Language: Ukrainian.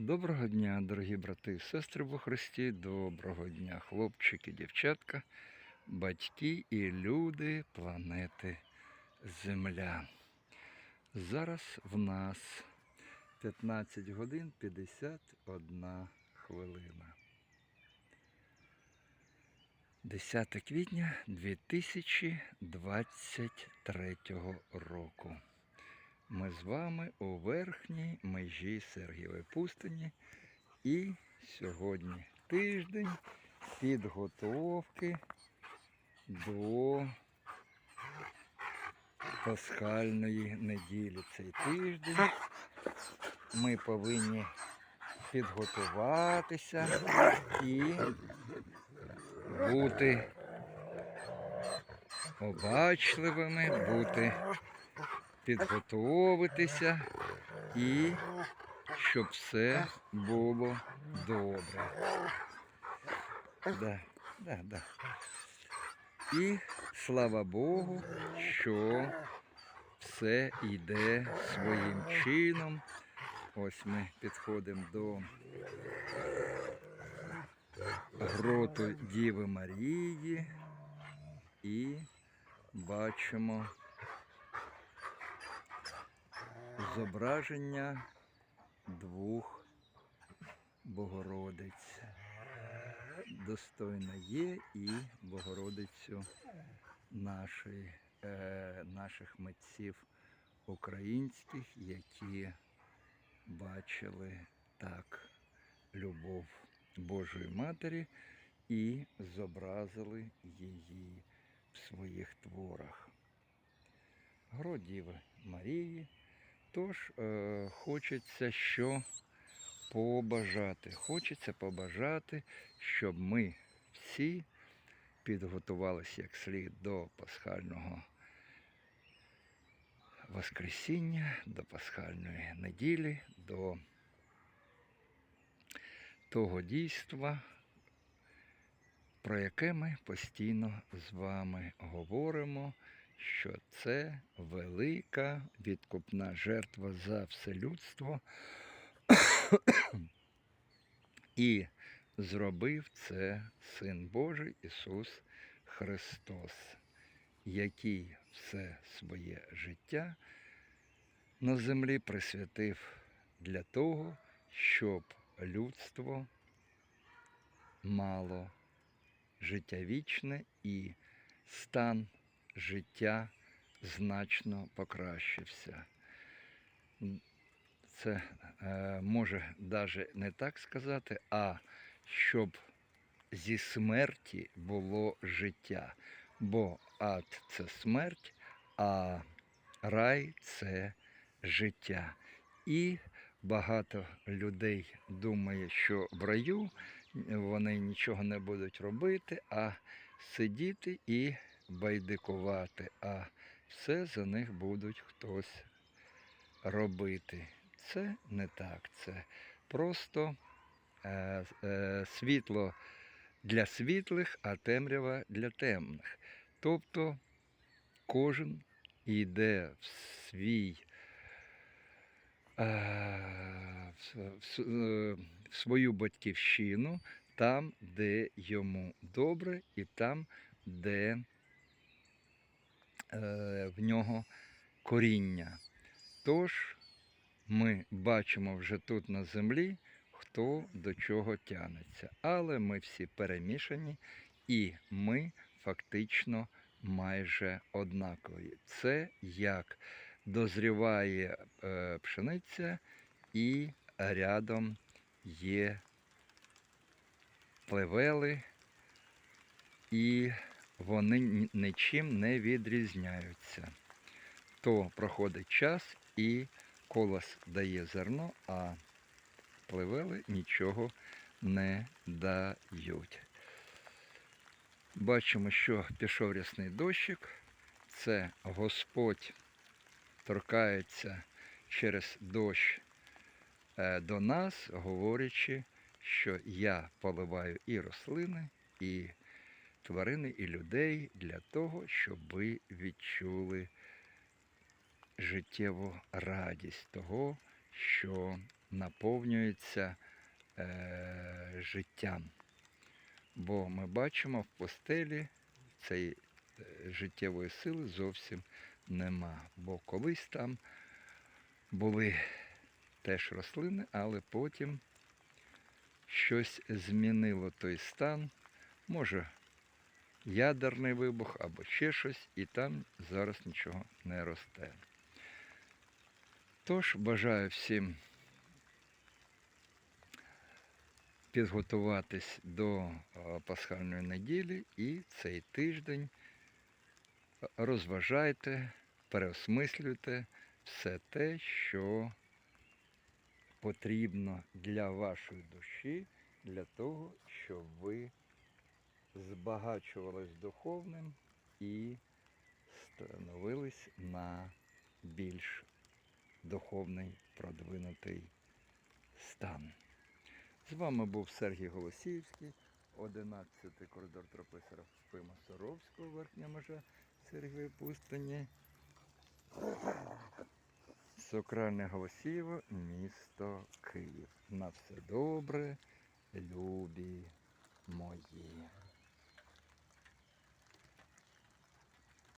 Доброго дня, дорогі брати і сестри во Христі, доброго дня, хлопчики, дівчатка, батьки і люди планети Земля. Зараз в нас 15 годин 51 хвилина. 10 квітня 2023 року. Ми з вами у верхній межі Сергієвої пустині. І сьогодні тиждень підготовки до пасхальної неділі. Цей тиждень ми повинні підготуватися і бути обачливими, бути підготовитися і щоб все було добре. Да, да, да. І слава Богу, що все йде своїм чином. Ось ми підходимо до гроту Діви Марії і бачимо зображення двох Богородиць. Достойно є і Богородицю нашої, е, наших митців українських, які бачили так любов Божої Матері і зобразили її в своїх творах. Гродіви Марії. Тож е, хочеться що побажати. Хочеться побажати, щоб ми всі підготувалися як слід до пасхального Воскресіння, до пасхальної неділі, до того дійства, про яке ми постійно з вами говоримо, що це велика відкупна жертва за все людство. І зробив це Син Божий Ісус Христос, який все своє життя на землі присвятив для того, щоб людство мало життя вічне і стан життя значно покращився. Це е, може навіть не так сказати, а щоб зі смерті було життя. Бо ад це смерть, а рай це життя. І багато людей думає, що в раю вони нічого не будуть робити, а сидіти і байдикувати, а все за них будуть хтось робити. Це не так. Це просто е, е, світло для світлих, а темрява для темних. Тобто кожен йде в свій е, в, в, е, свою батьківщину, там, де йому добре, і там, де в нього коріння. Тож ми бачимо вже тут на землі, хто до чого тянеться. Але ми всі перемішані і ми фактично майже однакові. Це як дозріває е, пшениця і рядом є плевели, і вони нічим не відрізняються. То проходить час і колос дає зерно, а плевели нічого не дають. Бачимо, що пішов рясний дощик. Це Господь торкається через дощ е, до нас, говорячи, що я поливаю і рослини, і тварини, і людей для того, щоб ви відчули життєву радість того, що наповнюється е, життям. Бо ми бачимо в постелі цієї е, життєвої сили зовсім нема. Бо колись там були теж рослини, але потім щось змінило той стан. Може, ядерний вибух або ще щось, і там зараз нічого не росте. Тож бажаю всім підготуватись до е, пасхальної неділі і цей тиждень розважайте, переосмислюйте все те, що потрібно для вашої душі, для того, щоб ви збагачувались духовним і становились на більш духовний продвинутий стан. З вами був Сергій Голосіївський, 11-й коридор тропи Серафима Соровського, верхня межа Сергія Пустині. Сокральне Голосіїво, місто Київ. На все добре, любі мої.